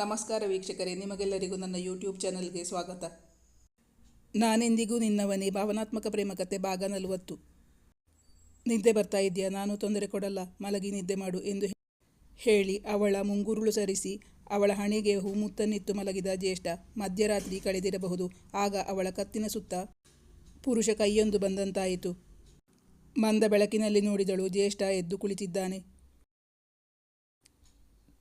ನಮಸ್ಕಾರ ವೀಕ್ಷಕರೇ, ನಿಮಗೆಲ್ಲರಿಗೂ ನನ್ನ ಯೂಟ್ಯೂಬ್ ಚಾನಲ್ಗೆ ಸ್ವಾಗತ. ನಾನೆಂದಿಗೂ ನಿನ್ನವನೇ ಭಾವನಾತ್ಮಕ ಪ್ರೇಮ ಕತೆ ಭಾಗ ನಲವತ್ತು. ನಿದ್ದೆ ಬರ್ತಾ ಇದೆಯಾ ನಾನು ತೊಂದರೆ ಕೊಡಲ್ಲ. ಮಲಗಿ ನಿದ್ದೆ ಮಾಡು ಎಂದು ಹೇಳಿ ಅವಳ ಮುಂಗುರುಳು ಸರಿಸಿ ಅವಳ ಹಣೆಗೆ ಹೂಮುತ್ತನ್ನಿತ್ತು ಮಲಗಿದ ಜ್ಯೇಷ್ಠ. ಮಧ್ಯರಾತ್ರಿ ಕಳೆದಿರಬಹುದು. ಆಗ ಅವಳ ಕತ್ತಿನ ಸುತ್ತ ಪುರುಷ ಕೈಯೊಂದು ಬಂದಂತಾಯಿತು. ಮಂದ ಬೆಳಕಿನಲ್ಲಿ ನೋಡಿದಳು ಜ್ಯೇಷ್ಠ ಎದ್ದು ಕುಳಿತಿದ್ದಾನೆ.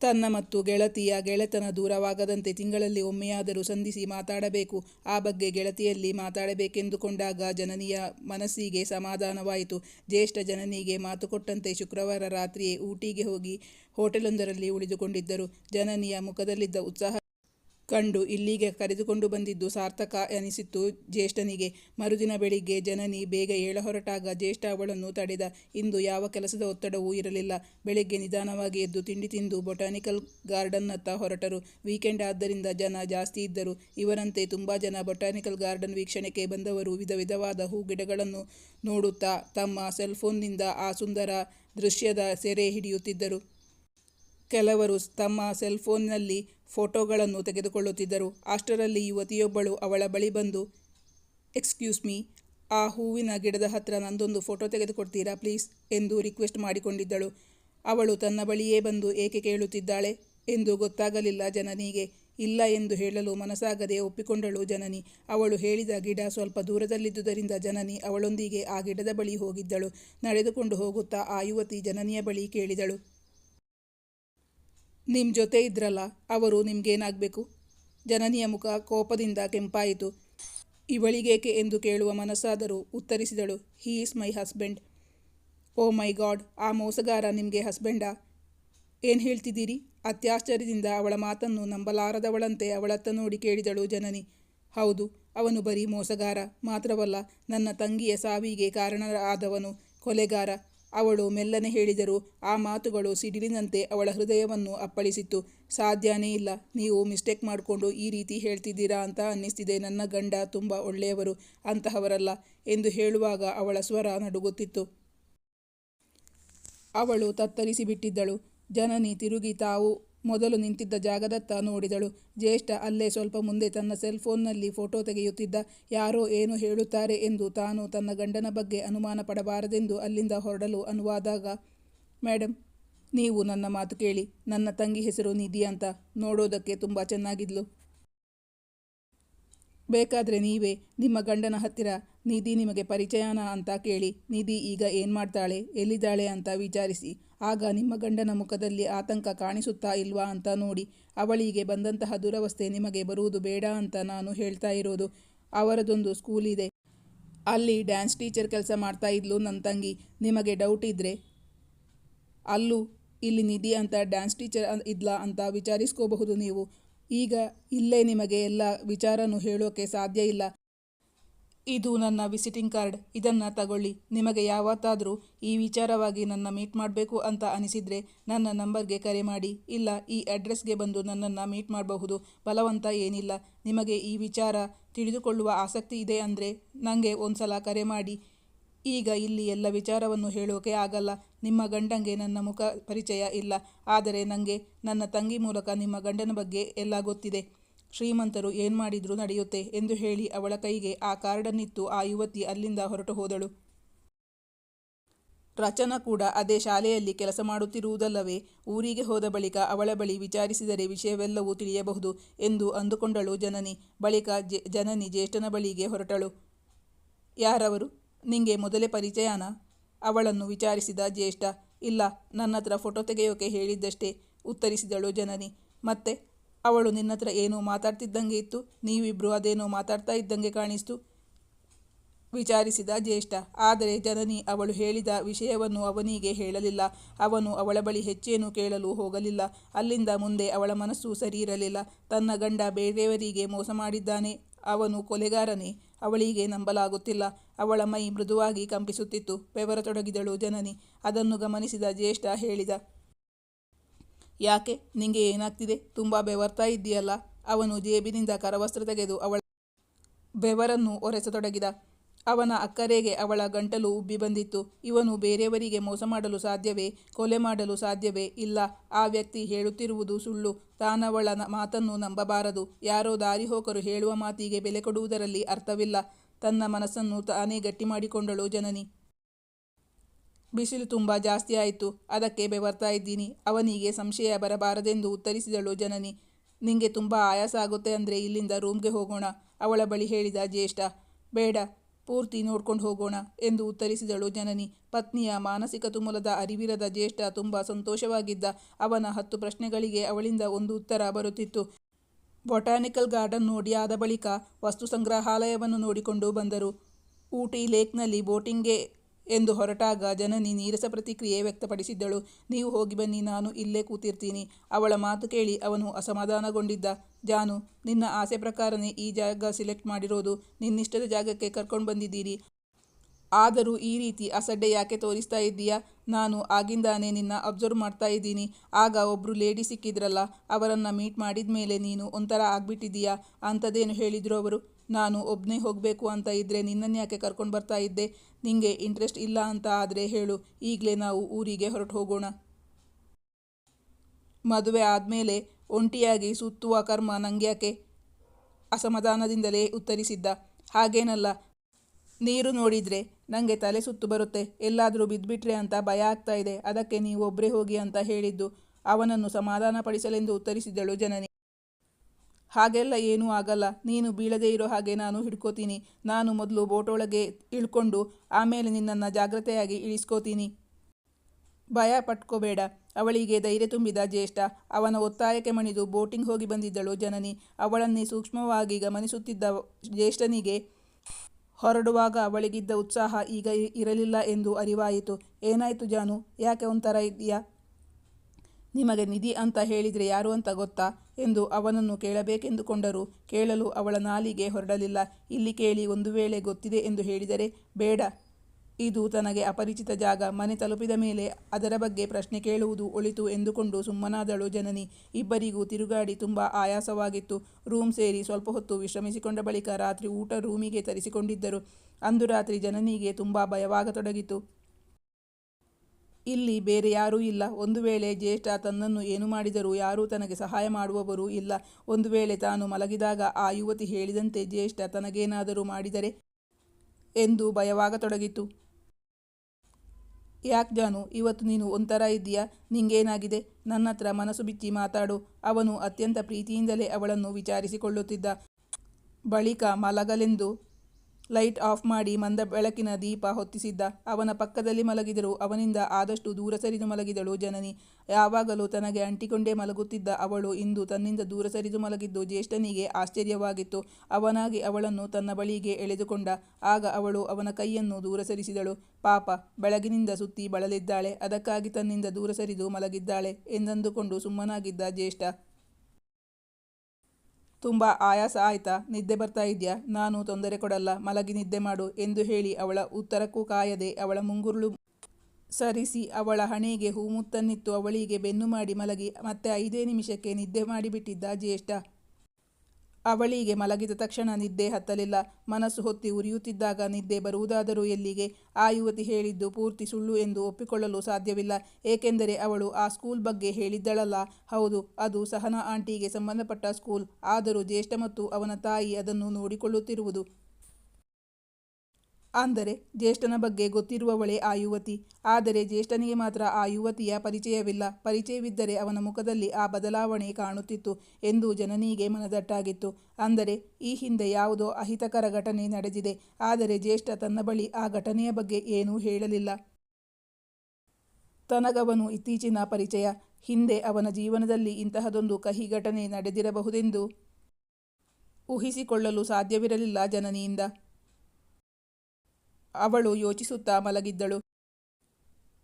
ತನ್ನ ಮತ್ತು ಗೆಳತಿಯ ಗೆಳೆತನ ದೂರವಾಗದಂತೆ ತಿಂಗಳಲ್ಲಿ ಒಮ್ಮೆಯಾದರೂ ಸಂಧಿಸಿ ಮಾತಾಡಬೇಕು. ಆ ಬಗ್ಗೆ ಗೆಳತಿಯಲ್ಲಿ ಮಾತಾಡಬೇಕೆಂದುಕೊಂಡಾಗ ಜನನಿಯ ಮನಸ್ಸಿಗೆ ಸಮಾಧಾನವಾಯಿತು. ಜ್ಯೇಷ್ಠ ಜನನಿಗೆ ಮಾತುಕೊಟ್ಟಂತೆ ಶುಕ್ರವಾರ ರಾತ್ರಿಯೇ ಊಟಿಗೆ ಹೋಗಿ ಹೋಟೆಲೊಂದರಲ್ಲಿ ಉಳಿದುಕೊಂಡಿದ್ದರು. ಜನನಿಯ ಮುಖದಲ್ಲಿದ್ದ ಉತ್ಸಾಹ ಕಂಡು ಇಲ್ಲಿಗೆ ಕರೆದುಕೊಂಡು ಬಂದಿದ್ದು ಸಾರ್ಥಕ ಅನಿಸಿತ್ತು ಜ್ಯೇಷ್ಠನಿಗೆ. ಮರುದಿನ ಬೆಳಿಗ್ಗೆ ಜನನಿ ಬೇಗ ಏಳ ಹೊರಟಾಗ ಜ್ಯೇಷ್ಠ ಅವಳನ್ನು ತಡೆದ. ಇಂದು ಯಾವ ಕೆಲಸದ ಒತ್ತಡವೂ ಇರಲಿಲ್ಲ. ಬೆಳಿಗ್ಗೆ ನಿಧಾನವಾಗಿ ಎದ್ದು ತಿಂಡಿ ತಿಂದು ಬೊಟಾನಿಕಲ್ ಗಾರ್ಡನ್ನತ್ತ ಹೊರಟರು. ವೀಕೆಂಡ್ ಆದ್ದರಿಂದ ಜನ ಜಾಸ್ತಿ ಇದ್ದರು. ಇವರಂತೆ ತುಂಬ ಜನ ಬೊಟಾನಿಕಲ್ ಗಾರ್ಡನ್ ವೀಕ್ಷಣೆಗೆ ಬಂದವರು. ವಿಧ ವಿಧವಾದ ಹೂ ಗಿಡಗಳನ್ನು ನೋಡುತ್ತಾ ತಮ್ಮ ಸೆಲ್ಫೋನ್ನಿಂದ ಆ ಸುಂದರ ದೃಶ್ಯದ ಸೆರೆ ಹಿಡಿಯುತ್ತಿದ್ದರು. ಕೆಲವರು ತಮ್ಮ ಸೆಲ್ಫೋನ್ನಲ್ಲಿ ಫೋಟೋಗಳನ್ನು ತೆಗೆದುಕೊಳ್ಳುತ್ತಿದ್ದರು. ಅಷ್ಟರಲ್ಲಿ ಯುವತಿಯೊಬ್ಬಳು ಅವಳ ಬಳಿ ಬಂದು ಎಕ್ಸ್ಕ್ಯೂಸ್ ಮೀ ಆ ಹೂವಿನ ಗಿಡದ ಹತ್ರ ನಂದೊಂದು ಫೋಟೋ ತೆಗೆದುಕೊಡ್ತೀರಾ ಪ್ಲೀಸ್? ಎಂದು ರಿಕ್ವೆಸ್ಟ್ ಮಾಡಿಕೊಂಡಿದ್ದಳು. ಅವಳು ತನ್ನ ಬಳಿಯೇ ಬಂದು ಏಕೆ ಕೇಳುತ್ತಿದ್ದಾಳೆ ಎಂದು ಗೊತ್ತಾಗಲಿಲ್ಲ ಜನನಿಗೆ. ಇಲ್ಲ ಎಂದು ಹೇಳಲು ಮನಸ್ಸಾಗದೆ ಒಪ್ಪಿಕೊಂಡಳು ಜನನಿ. ಅವಳು ಹೇಳಿದ ಗಿಡ ಸ್ವಲ್ಪ ದೂರದಲ್ಲಿದ್ದುದರಿಂದ ಜನನಿ ಅವಳೊಂದಿಗೆ ಆ ಗಿಡದ ಬಳಿ ಹೋಗಿದ್ದಳು. ನಡೆದುಕೊಂಡು ಹೋಗುತ್ತಾ ಆ ಯುವತಿ ಜನನಿಯ ಬಳಿ ಕೇಳಿದಳು. ನಿಮ್ಮ ಜೊತೆ ಇದ್ರಲ್ಲ, ಅವರು ನಿಮಗೇನಾಗಬೇಕು? ಜನನಿಯ ಮುಖ ಕೋಪದಿಂದ ಕೆಂಪಾಯಿತು. ಇವಳಿಗೇಕೆ ಎಂದು ಕೇಳುವ ಮನಸ್ಸಾದರೂ ಉತ್ತರಿಸಿದಳು he is my husband oh my god ಆ ಮೋಸಗಾರ ನಿಮಗೆ ಹಸ್ಬೆಂಡಾ ಏನು ಹೇಳ್ತಿದ್ದೀರಿ? ಅತ್ಯಾಶ್ಚರ್ಯದಿಂದ ಅವಳ ಮಾತನ್ನು ನಂಬಲಾರದವಳಂತೆ ಅವಳತ್ತ ನೋಡಿ ಕೇಳಿದಳು ಜನನಿ. ಹೌದು, ಅವನು ಬರೀ ಮೋಸಗಾರ, ಮಾತ್ರವಲ್ಲ, ನನ್ನ ತಂಗಿಯ ಸಾವಿಗೆ ಕಾರಣರಾದವನು, ಕೊಲೆಗಾರ. ಅವಳು ಮೆಲ್ಲನೆ ಹೇಳಿದರು, ಆ ಮಾತುಗಳು ಸಿಡಿಲಿನಂತೆ ಅವಳ ಹೃದಯವನ್ನು ಅಪ್ಪಳಿಸಿತ್ತು. ಸಾಧ್ಯನೇ ಇಲ್ಲ, ನೀವು ಮಿಸ್ಟೇಕ್ ಮಾಡಿಕೊಂಡು ಈ ರೀತಿ ಹೇಳ್ತಿದ್ದೀರಾ ಅಂತ ಅನ್ನಿಸ್ತಿದೆ. ನನ್ನ ಗಂಡ ತುಂಬ ಒಳ್ಳೆಯವರು, ಅಂತಹವರಲ್ಲ ಎಂದು ಹೇಳುವಾಗ ಅವಳ ಸ್ವರ ನಡುಗುತ್ತಿತ್ತು. ಅವಳು ತತ್ತರಿಸಿ ಬಿಟ್ಟಿದ್ದಳು ಜನನಿ ತಿರುಗಿ ತಾವು ಮೊದಲು ನಿಂತಿದ್ದ ಜಾಗದತ್ತ ನೋಡಿದಳು. ಜ್ಯೇಷ್ಠ ಅಲ್ಲೇ ಸ್ವಲ್ಪ ಮುಂದೆ ತನ್ನ ಸೆಲ್ಫೋನ್ನಲ್ಲಿ ಫೋಟೋ ತೆಗೆಯುತ್ತಿದ್ದ. ಯಾರೋ ಏನು ಹೇಳುತ್ತಾರೆ ಎಂದು ತಾನು ತನ್ನ ಗಂಡನ ಬಗ್ಗೆ ಅನುಮಾನ ಪಡಬಾರದೆಂದು ಅಲ್ಲಿಂದ ಹೊರಡಲು ಅನುವಾದಾಗ ಮೇಡಮ್ ನೀವು ನನ್ನ ಮಾತು ಕೇಳಿ. ನನ್ನ ತಂಗಿ ಹೆಸರು ನಿಧಿ ಅಂತ ನೋಡೋದಕ್ಕೆ ತುಂಬ ಚೆನ್ನಾಗಿದ್ಲು. ಬೇಕಾದರೆ ನೀವೇ ನಿಮ್ಮ ಗಂಡನ ಹತ್ತಿರ ನಿಧಿ ನಿಮಗೆ ಪರಿಚಯನ ಅಂತ ಕೇಳಿ. ನಿಧಿ ಈಗ ಏನು ಮಾಡ್ತಾಳೆ, ಎಲ್ಲಿದ್ದಾಳೆ ಅಂತ ವಿಚಾರಿಸಿ. ಆಗ ನಿಮ್ಮ ಗಂಡನ ಮುಖದಲ್ಲಿ ಆತಂಕ ಕಾಣಿಸುತ್ತಾ ಇಲ್ವಾ ಅಂತ ನೋಡಿ, ಅವಳಿಗೆ ಬಂದಂತಹ ದುರವಸ್ಥೆ ನಿಮಗೆ ಬರುವುದು ಬೇಡ ಅಂತ ನಾನು ಹೇಳ್ತಾ ಇರೋದು. ಅವರದೊಂದು ಸ್ಕೂಲ್ ಇದೆ. ಅಲ್ಲಿ ಡ್ಯಾನ್ಸ್ ಟೀಚರ್ ಕೆಲಸ ಮಾಡ್ತಾ ಇದ್ಲು ನನ್ನ ತಂಗಿ. ನಿಮಗೆ ಡೌಟ್ ಇದ್ದರೆ ಅಲ್ಲೂ ಇಲ್ಲಿ ನಿಧಿ ಅಂತ ಡ್ಯಾನ್ಸ್ ಟೀಚರ್ ಇದ್ಲಾ ಅಂತ ವಿಚಾರಿಸ್ಕೋಬಹುದು ನೀವು. ಈಗ ಇಲ್ಲೇ ನಿಮಗೆ ಎಲ್ಲ ವಿಚಾರನೂ ಹೇಳೋಕೆ ಸಾಧ್ಯ ಇಲ್ಲ. ಇದು ನನ್ನ ವಿಸಿಟಿಂಗ್ ಕಾರ್ಡ್ ಇದನ್ನು ತಗೊಳ್ಳಿ. ನಿಮಗೆ ಯಾವತ್ತಾದರೂ ಈ ವಿಚಾರವಾಗಿ ನನ್ನ ಮೀಟ್ ಮಾಡಬೇಕು ಅಂತ ಅನಿಸಿದರೆ ನನ್ನ ನಂಬರ್ಗೆ ಕರೆ ಮಾಡಿ. ಇಲ್ಲ, ಈ ಅಡ್ರೆಸ್ಗೆ ಬಂದು ನನ್ನನ್ನು ಮೀಟ್ ಮಾಡಬಹುದು. ಬಲವಂತ ಏನಿಲ್ಲ. ನಿಮಗೆ ಈ ವಿಚಾರ ತಿಳಿದುಕೊಳ್ಳುವ ಆಸಕ್ತಿ ಇದೆ ಅಂದರೆ ನನಗೆ ಒಂದು ಸಲ ಕರೆ ಮಾಡಿ. ಈಗ ಇಲ್ಲಿ ಎಲ್ಲ ವಿಚಾರವನ್ನು ಹೇಳೋಕೆ ಆಗಲ್ಲ. ನಿಮ್ಮ ಗಂಡಂಗೆ ನನ್ನ ಮುಖ ಪರಿಚಯ ಇಲ್ಲ. ಆದರೆ ನನಗೆ ನನ್ನ ತಂಗಿ ಮೂಲಕ ನಿಮ್ಮ ಗಂಡನ ಬಗ್ಗೆ ಎಲ್ಲ ಗೊತ್ತಿದೆ. ಶ್ರೀಮಂತರು ಏನು ಮಾಡಿದರೂ ನಡೆಯುತ್ತೆ ಎಂದು ಹೇಳಿ ಅವಳ ಕೈಗೆ ಆ ಕಾರ್ಡನ್ನಿತ್ತು ಆ ಯುವತಿ ಅಲ್ಲಿಂದ ಹೊರಟು ಹೋದಳು. ರಚನಾ ಕೂಡ ಅದೇ ಶಾಲೆಯಲ್ಲಿ ಕೆಲಸ ಮಾಡುತ್ತಿರುವುದಲ್ಲವೇ, ಊರಿಗೆ ಹೋದ ಬಳಿಕ ಅವಳ ಬಳಿ ವಿಚಾರಿಸಿದರೆ ವಿಷಯವೆಲ್ಲವೂ ತಿಳಿಯಬಹುದು ಎಂದು ಅಂದುಕೊಂಡಳು ಜನನಿ. ಬಳಿಕ ಜನನಿ ಜ್ಯೇಷ್ಠನ ಬಳಿಗೆ ಹೊರಟಳು. ಯಾರವರು? ನಿಂಗೆ ಮೊದಲೇ ಪರಿಚಯನ? ಅವಳನ್ನು ವಿಚಾರಿಸಿದ ಜ್ಯೇಷ್ಠ, ಇಲ್ಲ ನನ್ನ ಹತ್ರ ಫೋಟೋ ತೆಗೆಯೋಕೆ ಹೇಳಿದ್ದಷ್ಟೇ, ಉತ್ತರಿಸಿದಳು ಜನನಿ. ಮತ್ತೆ? ಅವಳು ನಿನ್ನತ್ರ ಏನೋ ಮಾತಾಡ್ತಿದ್ದಂಗೆ ಇತ್ತು. ನೀವಿಬ್ಬರು ಅದೇನೋ ಮಾತಾಡ್ತಾ ಇದ್ದಂಗೆ ಕಾಣಿಸ್ತು. ವಿಚಾರಿಸಿದ ಜ್ಯೇಷ್ಠ. ಆದರೆ ಜನನಿ ಅವಳು ಹೇಳಿದ ವಿಷಯವನ್ನು ಅವನಿಗೆ ಹೇಳಲಿಲ್ಲ. ಅವನು ಅವಳ ಬಳಿ ಹೆಚ್ಚೇನು ಕೇಳಲು ಹೋಗಲಿಲ್ಲ. ಅಲ್ಲಿಂದ ಮುಂದೆ ಅವಳ ಮನಸ್ಸು ಸರಿಯಿರಲಿಲ್ಲ. ತನ್ನ ಗಂಡ ಬೇರೆಯವರಿಗೆ ಮೋಸ ಮಾಡಿದ್ದಾನೆ. ಅವನು ಕೊಲೆಗಾರನೇ. ಅವಳಿಗೆ ನಂಬಲಾಗುತ್ತಿಲ್ಲ. ಅವಳ ಮೈ ಮೃದುವಾಗಿ ಕಂಪಿಸುತ್ತಿತ್ತು. ಬೆವರತೊಡಗಿದಳು ಜನನಿ. ಅದನ್ನು ಗಮನಿಸಿದ ಜ್ಯೇಷ್ಠ ಹೇಳಿದ ಯಾಕೆ? ನಿಂಗೆ ಏನಾಗ್ತಿದೆ? ತುಂಬ ಬೆವರ್ತಾ ಇದ್ದೀಯಲ್ಲ. ಅವನು ಜೇಬಿನಿಂದ ಕರವಸ್ತ್ರ ತೆಗೆದು ಅವಳ ಬೆವರನ್ನು ಒರೆಸತೊಡಗಿದ. ಅವನ ಅಕ್ಕರೆಗೆ ಅವಳ ಗಂಟಲು ಉಬ್ಬಿ ಬಂದಿತ್ತು. ಇವನು ಬೇರೆಯವರಿಗೆ ಮೋಸ ಮಾಡಲು ಸಾಧ್ಯವೇ? ಕೊಲೆ ಮಾಡಲು ಸಾಧ್ಯವೇ? ಇಲ್ಲ. ಆ ವ್ಯಕ್ತಿ ಹೇಳುತ್ತಿರುವುದು ಸುಳ್ಳು. ತಾನವಳ ಮಾತನ್ನು ನಂಬಬಾರದು. ಯಾರೋ ದಾರಿಹೋಕರು ಹೇಳುವ ಮಾತಿಗೆ ಬೆಲೆ ಕೊಡುವುದರಲ್ಲಿ ಅರ್ಥವಿಲ್ಲ. ತನ್ನ ಮನಸ್ಸನ್ನು ತಾನೇ ಗಟ್ಟಿ ಮಾಡಿಕೊಂಡಳು ಜನನಿ. ಬಿಸಿಲು ತುಂಬ ಜಾಸ್ತಿ ಆಯಿತು. ಅದಕ್ಕೆ ಬೆವರ್ತಾ ಇದ್ದೀನಿ. ಅವನಿಗೆ ಸಂಶಯ ಬರಬಾರದೆಂದು ಉತ್ತರಿಸಿದಳು ಜನನಿ. ನಿಂಗೆ ತುಂಬ ಆಯಾಸ ಆಗುತ್ತೆ ಅಂದರೆ ಇಲ್ಲಿಂದ ರೂಮ್ಗೆ ಹೋಗೋಣ. ಅವಳ ಬಳಿ ಹೇಳಿದ ಜ್ಯೇಷ್ಠ. ಬೇಡ, ಪೂರ್ತಿ ನೋಡ್ಕೊಂಡು ಹೋಗೋಣ ಎಂದು ಉತ್ತರಿಸಿದಳು ಜನನಿ. ಪತ್ನಿಯ ಮಾನಸಿಕ ತುಮುಲದ ಅರಿವಿರದ ಜ್ಯೇಷ್ಠ ತುಂಬ ಸಂತೋಷವಾಗಿದ್ದ. ಅವನ ಹತ್ತು ಪ್ರಶ್ನೆಗಳಿಗೆ ಅವಳಿಂದ ಒಂದು ಉತ್ತರ ಬರುತ್ತಿತ್ತು. ಬೊಟಾನಿಕಲ್ ಗಾರ್ಡನ್ ನೋಡಿ ಆದ ಬಳಿಕ ವಸ್ತು ಸಂಗ್ರಹಾಲಯವನ್ನು ನೋಡಿಕೊಂಡು ಬಂದರು. ಊಟಿ ಲೇಕ್ನಲ್ಲಿ ಬೋಟಿಂಗ್ಗೆ ಎಂದು ಹೊರಟಾಗ ಜನನಿ ನೀರಸ ಪ್ರತಿಕ್ರಿಯೆ ವ್ಯಕ್ತಪಡಿಸಿದ್ದಳು. ನೀವು ಹೋಗಿ ಬನ್ನಿ, ನಾನು ಇಲ್ಲೇ ಕೂತಿರ್ತೀನಿ. ಅವಳ ಮಾತು ಕೇಳಿ ಅವನು ಅಸಮಾಧಾನಗೊಂಡಿದ್ದ. ಜಾನು, ನಿನ್ನ ಆಸೆ ಪ್ರಕಾರನೇ ಈ ಜಾಗ ಸಿಲೆಕ್ಟ್ ಮಾಡಿರೋದು. ನಿನ್ನಿಷ್ಟದ ಜಾಗಕ್ಕೆ ಕರ್ಕೊಂಡು ಬಂದಿದ್ದೀರಿ. ಆದರೂ ಈ ರೀತಿ ಅಸಡ್ಡೆ ಯಾಕೆ ತೋರಿಸ್ತಾ ಇದ್ದೀಯಾ? ನಾನು ಆಗಿಂದಾನೆ ನಿನ್ನ ಅಬ್ಸರ್ವ್ ಮಾಡ್ತಾ ಇದ್ದೀನಿ. ಆಗ ಒಬ್ಬರು ಲೇಡಿ ಸಿಕ್ಕಿದ್ರಲ್ಲ, ಅವರನ್ನು ಮೀಟ್ ಮಾಡಿದ ಮೇಲೆ ನೀನು ಒಂಥರ ಆಗ್ಬಿಟ್ಟಿದ್ದೀಯಾ? ಅಂಥದ್ದೇನು ಹೇಳಿದ್ರು ಅವರು? ನಾನು ಒಬ್ಬನೇ ಹೋಗಬೇಕು ಅಂತ ಇದ್ದರೆ ನಿನ್ನನ್ನು ಯಾಕೆ ಕರ್ಕೊಂಡು ಬರ್ತಾ ಇದ್ದೆ? ನಿಮಗೆ ಇಂಟ್ರೆಸ್ಟ್ ಇಲ್ಲ ಅಂತ ಆದರೆ ಹೇಳು, ಈಗಲೇ ನಾವು ಊರಿಗೆ ಹೊರಟು ಹೋಗೋಣ. ಮದುವೆ ಆದಮೇಲೆ ಒಂಟಿಯಾಗಿ ಸುತ್ತುವ ಕರ್ಮ ನಂಗ್ಯಾಕೆ ಅಸಮಾಧಾನದಿಂದಲೇ ಉತ್ತರಿಸಿದ್ದ. ಹಾಗೇನಲ್ಲ, ನೀರು ನೋಡಿದರೆ ನನಗೆ ತಲೆ ಸುತ್ತು ಬರುತ್ತೆ, ಎಲ್ಲಾದರೂ ಬಿದ್ದುಬಿಟ್ರೆ ಅಂತ ಭಯ ಆಗ್ತಾ ಇದೆ, ಅದಕ್ಕೆ ನೀವು ಒಬ್ಬರೇ ಹೋಗಿ ಅಂತ ಹೇಳಿದ್ದು, ಅವನನ್ನು ಸಮಾಧಾನಪಡಿಸಲೆಂದು ಉತ್ತರಿಸಿದಳು ಜನನಿ. ಹಾಗೆಲ್ಲ ಏನೂ ಆಗಲ್ಲ, ನೀನು ಬೀಳದೇ ಇರೋ ಹಾಗೆ ನಾನು ಹಿಡ್ಕೋತೀನಿ, ನಾನು ಮೊದಲು ಬೋಟೊಳಗೆ ಇಳ್ಕೊಂಡು ಆಮೇಲೆ ನಿನ್ನನ್ನು ಜಾಗ್ರತೆಯಾಗಿ ಇಳಿಸ್ಕೋತೀನಿ. ಭಯ ಪಟ್ಕೋಬೇಡ, ಅವಳಿಗೆ ಧೈರ್ಯ ತುಂಬಿದ ಜ್ಯೇಷ್ಠ, ಅವನ ಒತ್ತಾಯಕ್ಕೆ ಮಣಿದು ಬೋಟಿಂಗ್ ಹೋಗಿ ಬಂದಿದ್ದಳು ಜನನಿ, ಅವಳನ್ನೇ ಸೂಕ್ಷ್ಮವಾಗಿ ಗಮನಿಸುತ್ತಿದ್ದ ಜ್ಯೇಷ್ಠನಿಗೆ ಹೊರಡುವಾಗ ಅವಳಿಗಿದ್ದ ಉತ್ಸಾಹ ಈಗ ಇರಲಿಲ್ಲ ಎಂದು ಅರಿವಾಯಿತು. ಏನಾಯಿತು ಜಾನು? ಯಾಕೆ ಒಂಥರ ಇದೆಯಾ ನಿಮಗೆ ನಿಧಿ ಅಂತ ಹೇಳಿದರೆ ಯಾರು ಅಂತ ಗೊತ್ತಾ? ಎಂದು ಅವನನ್ನು ಕೇಳಬೇಕೆಂದುಕೊಂಡರು. ಕೇಳಲು ಅವಳ ನಾಲಿಗೆ ಹೊರಡಲಿಲ್ಲ. ಇಲ್ಲಿ ಕೇಳಿ ಒಂದು ವೇಳೆ ಗೊತ್ತಿದೆ ಎಂದು ಹೇಳಿದರೆ ಬೇಡ. ಇದು ತನಗೆ ಅಪರಿಚಿತ ಜಾಗ. ಮನೆ ತಲುಪಿದ ಮೇಲೆ ಅದರ ಬಗ್ಗೆ ಪ್ರಶ್ನೆ ಕೇಳುವುದು ಒಳಿತು ಎಂದುಕೊಂಡು ಸುಮ್ಮನಾದಳು ಜನನಿ. ಇಬ್ಬರಿಗೂ ತಿರುಗಾಡಿ ತುಂಬ ಆಯಾಸವಾಗಿತ್ತು. ರೂಮ್ ಸೇರಿ ಸ್ವಲ್ಪ ಹೊತ್ತು ವಿಶ್ರಮಿಸಿಕೊಂಡ ಬಳಿಕ ರಾತ್ರಿ ಊಟ ರೂಮಿಗೆ ತರಿಸಿಕೊಂಡಿದ್ದರು. ಅಂದು ರಾತ್ರಿ ಜನನಿಗೆ ತುಂಬ ಭಯವಾಗತೊಡಗಿತು. ಇಲ್ಲಿ ಬೇರೆ ಯಾರೂ ಇಲ್ಲ. ಒಂದು ವೇಳೆ ಜ್ಯೇಷ್ಠ ತನ್ನನ್ನು ಏನು ಮಾಡಿದರೂ ಯಾರೂ ತನಗೆ ಸಹಾಯ ಮಾಡುವವರು ಇಲ್ಲ. ಒಂದು ವೇಳೆ ತಾನು ಮಲಗಿದಾಗ ಆ ಯುವತಿ ಹೇಳಿದಂತೆ ಜ್ಯೇಷ್ಠ ತನಗೇನಾದರೂ ಮಾಡಿದರೆ ಎಂದು ಭಯವಾಗತೊಡಗಿತು. ಯಾಕ್ ಜಾನು, ಇವತ್ತು ನೀನು ಒಂಥರ ಇದ್ದೀಯಾ? ನಿಂಗೇನಾಗಿದೆ? ನನ್ನ ಹತ್ರ ಮನಸ್ಸು ಬಿಚ್ಚಿ ಮಾತಾಡು. ಅವನು ಅತ್ಯಂತ ಪ್ರೀತಿಯಿಂದಲೇ ಅವಳನ್ನು ವಿಚಾರಿಸಿಕೊಳ್ಳುತ್ತಿದ್ದ. ಬಳಿಕ ಮಲಗಲೆಂದು ಲೈಟ್ ಆಫ್ ಮಾಡಿ ಮಂದ ಬೆಳಕಿನ ದೀಪ ಹೊತ್ತಿಸಿದ್ದ. ಅವನ ಪಕ್ಕದಲ್ಲಿ ಮಲಗಿದರೂ ಅವನಿಂದ ಆದಷ್ಟು ದೂರ ಸರಿದು ಮಲಗಿದಳು ಜನನಿ. ಯಾವಾಗಲೂ ತನಗೆ ಅಂಟಿಕೊಂಡೇ ಮಲಗುತ್ತಿದ್ದ ಅವಳು ಇಂದು ತನ್ನಿಂದ ದೂರ ಸರಿದು ಮಲಗಿದ್ದು ಜ್ಯೇಷ್ಠನಿಗೆ ಆಶ್ಚರ್ಯವಾಗಿತ್ತು. ಅವನಾಗಿ ಅವಳನ್ನು ತನ್ನ ಬಳಿಗೆ ಎಳೆದುಕೊಂಡ. ಆಗ ಅವಳು ಅವನ ಕೈಯನ್ನು ದೂರ ಸರಿಸಿದಳು. ಪಾಪ, ಬೆಳಗಿನಿಂದ ಸುತ್ತಿ ಬಳಲಿದ್ದಾಳೆ. ಅದಕ್ಕಾಗಿ ತನ್ನಿಂದ ದೂರ ಸರಿದು ಮಲಗಿದ್ದಾಳೆ ಎಂದಂದುಕೊಂಡು ಸುಮ್ಮನಾಗಿದ್ದ ಜ್ಯೇಷ್ಠ. ತುಂಬ ಆಯಾಸ ಆಯ್ತಾ? ನಿದ್ದೆ ಬರ್ತಾ ಇದೆಯಾ? ನಾನು ತೊಂದರೆ ಕೊಡಲ್ಲ. ಮಲಗಿ ನಿದ್ದೆ ಮಾಡು ಎಂದು ಹೇಳಿ ಅವಳ ಉತ್ತರಕ್ಕೂ ಕಾಯದೆ ಅವಳ ಮುಂಗುರುಳು ಸರಿಸಿ ಅವಳ ಹಣೆಗೆ ಹೂಮುತ್ತನ್ನಿತ್ತು. ಅವಳಿಗೆ ಬೆನ್ನು ಮಾಡಿ ಮಲಗಿ ಮತ್ತೆ ಐದೇ ನಿಮಿಷಕ್ಕೆ ನಿದ್ದೆ ಮಾಡಿಬಿಟ್ಟಿದ್ದ ಜ್ಯೇಷ್ಠ. ಅವಳಿಗೆ ಮಲಗಿದ ತಕ್ಷಣ ನಿದ್ದೆ ಹತ್ತಲಿಲ್ಲ. ಮನಸ್ಸು ಹೊತ್ತಿ ಉರಿಯುತ್ತಿದ್ದಾಗ ನಿದ್ದೆ ಬರುವುದಾದರೂ ಎಲ್ಲಿಗೆ? ಆ ಯುವತಿ ಹೇಳಿದ್ದು ಪೂರ್ತಿ ಸುಳ್ಳು ಎಂದು ಒಪ್ಪಿಕೊಳ್ಳಲು ಸಾಧ್ಯವಿಲ್ಲ. ಏಕೆಂದರೆ ಅವಳು ಆ ಸ್ಕೂಲ್ ಬಗ್ಗೆ ಹೇಳಿದ್ದಳಲ್ಲ. ಹೌದು, ಅದು ಸಹನಾ ಆಂಟಿಗೆ ಸಂಬಂಧಪಟ್ಟ ಸ್ಕೂಲ್. ಆದರೂ ಜ್ಯೇಷ್ಠ ಮತ್ತು ಅವನ ತಾಯಿ ಅದನ್ನು ನೋಡಿಕೊಳ್ಳುತ್ತಿರುವುದು ಅಂದರೆ ಜ್ಯೇಷ್ಠನ ಬಗ್ಗೆ ಗೊತ್ತಿರುವವಳೇ ಆ ಯುವತಿ. ಆದರೆ ಜ್ಯೇಷ್ಠನಿಗೆ ಮಾತ್ರ ಆ ಯುವತಿಯ ಪರಿಚಯವಿಲ್ಲ. ಪರಿಚಯವಿದ್ದರೆ ಅವನ ಮುಖದಲ್ಲಿ ಆ ಬದಲಾವಣೆ ಕಾಣುತ್ತಿತ್ತು ಎಂದು ಜನನಿಗೆ ಮನದಟ್ಟಾಗಿತ್ತು. ಅಂದರೆ ಈ ಹಿಂದೆ ಯಾವುದೋ ಅಹಿತಕರ ಘಟನೆ ನಡೆದಿದೆ. ಆದರೆ ಜ್ಯೇಷ್ಠ ತನ್ನ ಬಳಿ ಆ ಘಟನೆಯ ಬಗ್ಗೆ ಏನೂ ಹೇಳಲಿಲ್ಲ. ತನಗವನು ಇತ್ತೀಚಿನ ಪರಿಚಯ. ಹಿಂದೆ ಅವನ ಜೀವನದಲ್ಲಿ ಇಂತಹದೊಂದು ಕಹಿ ಘಟನೆ ನಡೆದಿರಬಹುದೆಂದು ಊಹಿಸಿಕೊಳ್ಳಲು ಸಾಧ್ಯವಿರಲಿಲ್ಲ ಜನನಿಯಿಂದ. ಅವಳು ಯೋಚಿಸುತ್ತಾ ಮಲಗಿದ್ದಳು.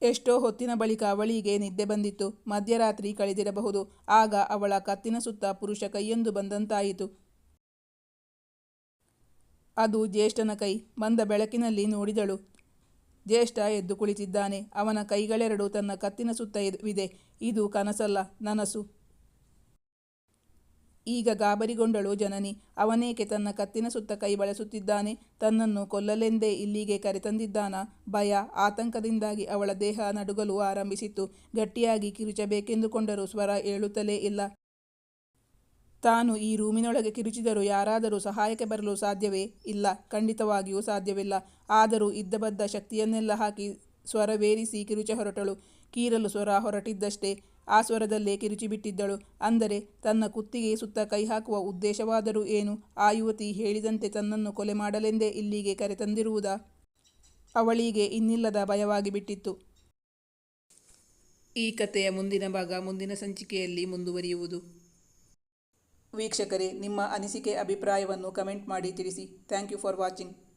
ಎಷ್ಟೋ ಹೊತ್ತಿನ ಬಳಿಕ ಅವಳಿಗೆ ನಿದ್ದೆ ಬಂದಿತ್ತು. ಮಧ್ಯರಾತ್ರಿ ಕಳೆದಿರಬಹುದು. ಆಗ ಅವಳ ಕತ್ತಿನ ಸುತ್ತ ಪುರುಷ ಕೈಯೊಂದು ಬಂದಂತಾಯಿತು. ಅದು ಜ್ಯೇಷ್ಠನ ಕೈ. ಬಂದ ಬೆಳಕಿನಲ್ಲಿ ನೋಡಿದಳು. ಜ್ಯೇಷ್ಠ ಎದ್ದು ಕುಳಿತಿದ್ದಾನೆ. ಅವನ ಕೈಗಳೆರಡು ತನ್ನ ಕತ್ತಿನ ಸುತ್ತ ಇದೆ ಇದು ಕನಸಲ್ಲ, ನನಸು. ಈಗ ಗಾಬರಿಗೊಂಡಳು ಜನನಿ. ಅವನೇಕೆ ತನ್ನ ಕತ್ತಿನ ಸುತ್ತ ಕೈ ಬಳಸುತ್ತಿದ್ದಾನೆ? ತನ್ನನ್ನು ಕೊಲ್ಲಲೆಂದೇ ಇಲ್ಲಿಗೆ ಕರೆತಂದಿದ್ದಾನ? ಭಯ, ಆತಂಕದಿಂದಾಗಿ ಅವಳ ದೇಹ ನಡುಗಲು ಆರಂಭಿಸಿತ್ತು. ಗಟ್ಟಿಯಾಗಿ ಕಿರುಚಬೇಕೆಂದುಕೊಂಡರೂ ಸ್ವರ ಏಳುತ್ತಲೇ ಇಲ್ಲ. ತಾನು ಈ ರೂಮಿನೊಳಗೆ ಕಿರುಚಿದರೂ ಯಾರಾದರೂ ಸಹಾಯಕ್ಕೆ ಬರಲು ಸಾಧ್ಯವೇ? ಇಲ್ಲ, ಖಂಡಿತವಾಗಿಯೂ ಸಾಧ್ಯವಿಲ್ಲ. ಆದರೂ ಇದ್ದಬದ್ದ ಶಕ್ತಿಯನ್ನೆಲ್ಲ ಹಾಕಿ ಸ್ವರವೇರಿಸಿ ಕಿರುಚ ಹೊರಟಳು. ಕೀರಲು ಸ್ವರ ಹೊರಟಿದ್ದಷ್ಟೇ. ಆ ಸ್ವರದಲ್ಲೇ ಕಿರುಚಿಬಿಟ್ಟಿದ್ದಳು. ಅಂದರೆ ತನ್ನ ಕುತ್ತಿಗೆ ಸುತ್ತ ಕೈ ಹಾಕುವ ಉದ್ದೇಶವಾದರೂ ಏನು? ಆ ಯುವತಿ ಹೇಳಿದಂತೆ ತನ್ನನ್ನು ಕೊಲೆ ಮಾಡಲೆಂದೇ ಇಲ್ಲಿಗೆ ಕರೆತಂದಿರುವುದಾ ಅವಳಿಗೆ ಇನ್ನಿಲ್ಲದ ಭಯವಾಗಿ ಬಿಟ್ಟಿತ್ತು. ಈ ಕಥೆಯ ಮುಂದಿನ ಭಾಗ ಮುಂದಿನ ಸಂಚಿಕೆಯಲ್ಲಿ ಮುಂದುವರಿಯುವುದು. ವೀಕ್ಷಕರೇ, ನಿಮ್ಮ ಅನಿಸಿಕೆ, ಅಭಿಪ್ರಾಯವನ್ನು ಕಮೆಂಟ್ ಮಾಡಿ ತಿಳಿಸಿ. Thank you for watching.